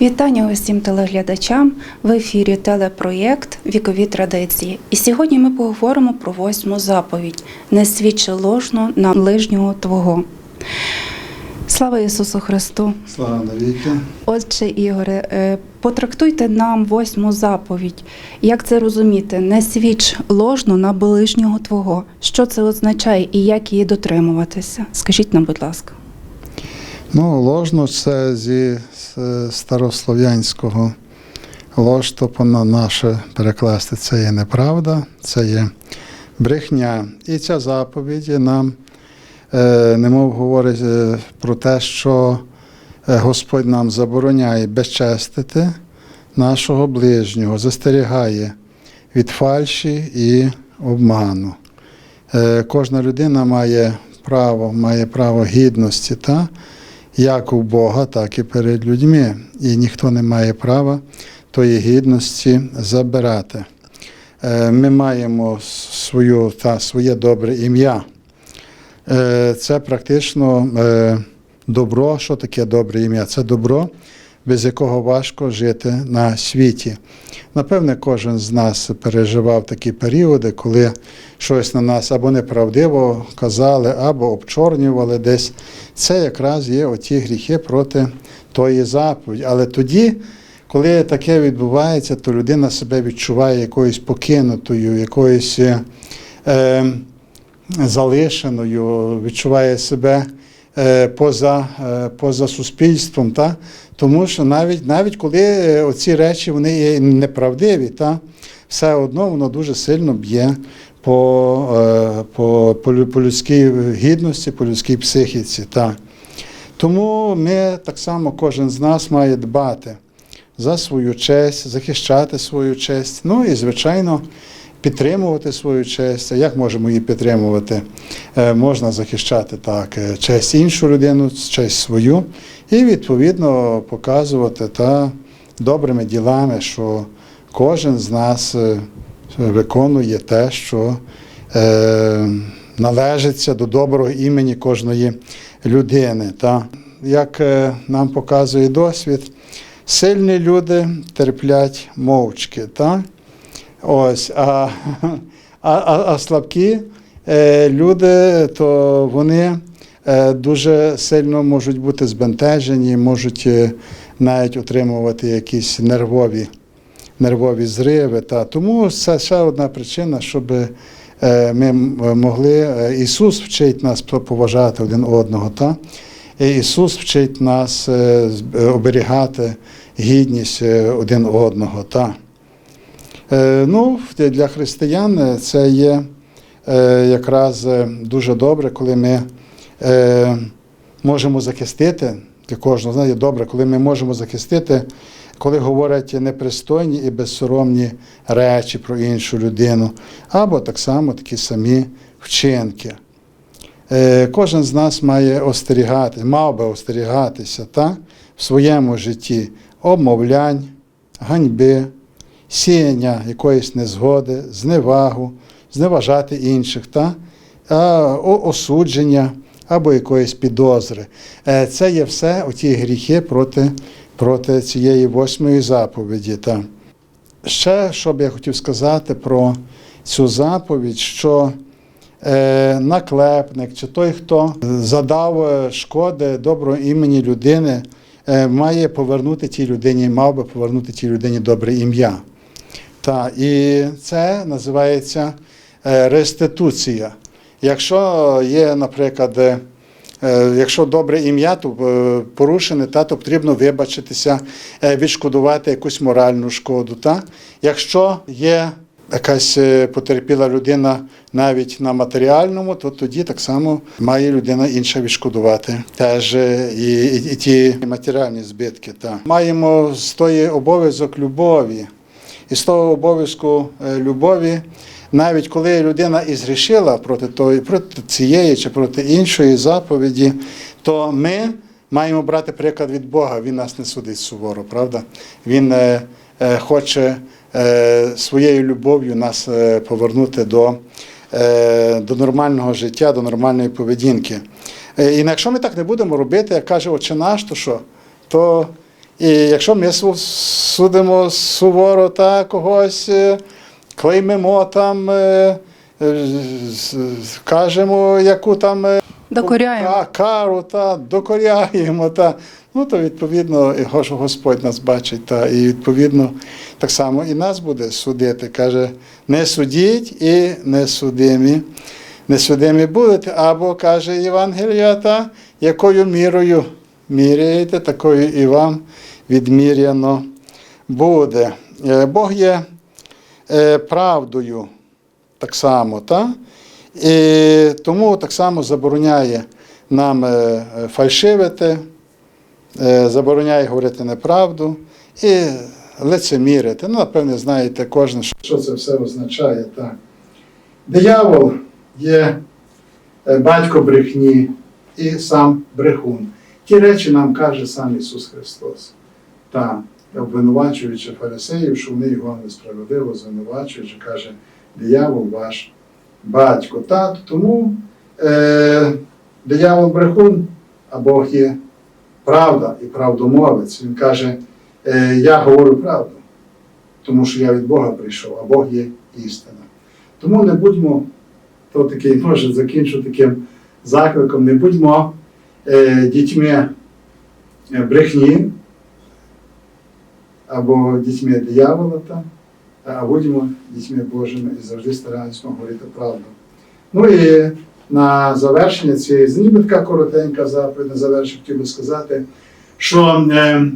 Вітання усім телеглядачам в ефірі телепроєкт Вікові традиції. І сьогодні ми поговоримо про восьму заповідь Не свідчи ложно на ближнього Твого. Слава Ісусу Христу! Слава навіки. Отче Ігоре, е, потрактуйте нам восьму заповідь. Як це розуміти? Не свідч ложно на ближнього Твого. Що це означає і як її дотримуватися? Скажіть нам, будь ласка. Ну, ложно це зі старослов'янського лож, тобто на наше перекласти це є неправда, це є брехня. І ця заповідь нам, е, немов говорить е, про те, що е, Господь нам забороняє безчестити нашого ближнього, застерігає від фальші і обману. Кожна людина має право, має право гідності, та? Як у Бога, так і перед людьми. І ніхто не має права тої гідності забирати. Е, Ми маємо свою, та, своє добре ім'я. Е, Це практично е, добро. Що таке добре ім'я? Це добро, без якого важко жити на світі. Напевне, кожен з нас переживав такі періоди, коли щось на нас або неправдиво казали, або обчорнювали десь. Це якраз є оті гріхи проти тої заповіді. Але тоді, коли таке відбувається, то людина себе відчуває якоюсь покинутою, якоюсь е, залишеною, відчуває себе поза, е, поза суспільством. Та? Тому що навіть, навіть коли е, оці речі вони є неправдиві, та? все одно воно дуже сильно б'є по, е, по, по, по людській гідності, по людській психіці. Та? Тому ми так само, кожен з нас має дбати за свою честь, захищати свою честь, ну і, звичайно, підтримувати свою честь. А як можемо її підтримувати? Е, Можна захищати так е, честь іншу людину, честь свою, і відповідно показувати та добрими ділами, що кожен з нас е, виконує те, що належиться до доброго імені кожної людини. Та? Як нам показує досвід, сильні люди терплять мовчки. Та? Ось, а, а, а, слабкі е, люди, то вони е, дуже сильно можуть бути збентежені, можуть е, навіть отримувати якісь нервові, нервові зриви. Та. Тому це ще одна причина, щоб ми могли. Ісус вчить нас поважати один одного. Та? Ісус вчить нас оберігати гідність один одного. Та? Е, Ну, для християн е, це є е, якраз дуже добре, коли ми можемо захистити для кожного. Знаєте, добре, коли ми можемо захистити, коли говорять непристойні і безсоромні речі про іншу людину, або так само такі самі вчинки. Кожен з нас має остерігати, мав би остерігатися та, в своєму житті обмовлянь, ганьби, сіяння якоїсь незгоди, зневагу, зневажати інших, та, осудження або якоїсь підозри. Е, Це є все оті гріхи проти, проти цієї восьмої заповіді. Та. Ще що б я хотів сказати про цю заповідь, що е, наклепник чи той, хто задав е, шкоди доброго імені людини, має повернути тій людині, мав би повернути тій людині добре ім'я. Та, і це називається е, реституція. Якщо є, наприклад, е, е, якщо добре ім'я, то порушене, та, то потрібно вибачитися, відшкодувати якусь моральну шкоду. Та? Якщо є якась потерпіла людина навіть на матеріальному, то тоді так само має людина інша відшкодувати теж і, і, і ті матеріальні збитки. Та. Маємо з тої обов'язок любові. І з того обов'язку е, любові, навіть коли людина і згрішила проти тої, проти цієї чи проти іншої заповіді, то ми маємо брати приклад від Бога. Він нас не судить суворо, правда? Він е, е, хоче своєю любов'ю нас повернути до, до нормального життя, до нормальної поведінки. І якщо ми так не будемо робити, як каже Отче наш, то що? То І якщо ми судимо суворо та когось, е, клеймимо там, е, е, кажемо, яку там Докоряємо. Кару та докоряємо, та ну то відповідно Господь нас бачить, та і відповідно так само і нас буде судити. Каже: не судіть і не судимі. Не судимі будете, або каже Євангелія, та якою мірою міряєте, такою і вам відміряно буде. Е, Бог є е, правдою так само, та? І тому так само забороняє нам е, фальшивити, забороняє говорити неправду і лицемірити. Ну, напевне, знаєте кожен, що це все означає. Так. Диявол є батько брехні і сам брехун. Ті речі нам каже сам Ісус Христос. Та, обвинувачуючи фарисеїв, що вони його несправедливо звинувачуючи, каже, диявол ваш батько. Та, тому е, диявол брехун, а Бог є правда і правдомовець. Він каже, е, я говорю правду, тому що я від Бога прийшов, а Бог є істина. Тому не будьмо, то такий може закінчу таким закликом, не будьмо дітьми е, брехні або дітьми диявола, а будьмо дітьми Божими і завжди стараємося говорити правду. Ну і на завершення цієї з така коротенька заповідь, на завершення хотів би сказати, що е,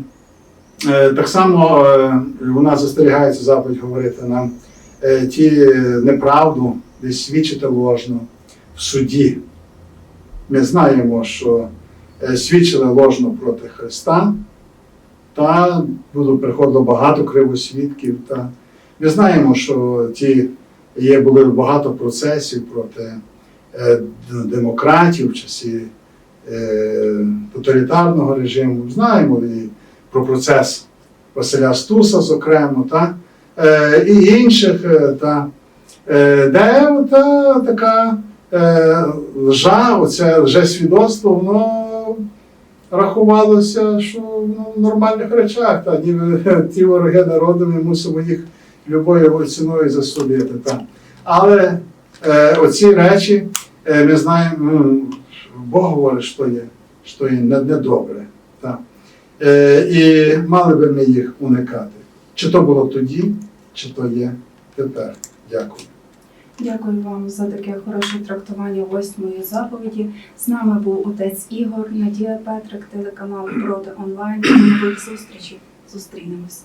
е, так само е, вона застерігається заповідь говорити нам е, ті неправду, десь свідчити ложно в суді. Ми знаємо, що е, свідчили ложно проти Христа, та було приходило багато кривосвідків. Та ми знаємо, що ті є були багато процесів проти е, демократів в часі е, тоталітарного режиму. Знаємо і про процес Василя Стуса, зокрема, та, е, і інших, е, та, е, де та, така е, лжа, оце лжесвідоцтво, воно рахувалося, що ну, в нормальних речах, та, ніби ті вороги народу, ми мусимо їх любою ціною засудити. Та. Але е, оці речі е, ми знаємо, ну, Бог говорить, що є, що є недобре. Та. Е, і мали би ми їх уникати. Чи то було тоді, чи то є тепер. Дякую. Дякую вам за таке хороше трактування восьмої заповіді. З нами був отець Ігор, Надія Петрик, телеканал Проти онлайн. До нових зустрічей. Зустрінемось.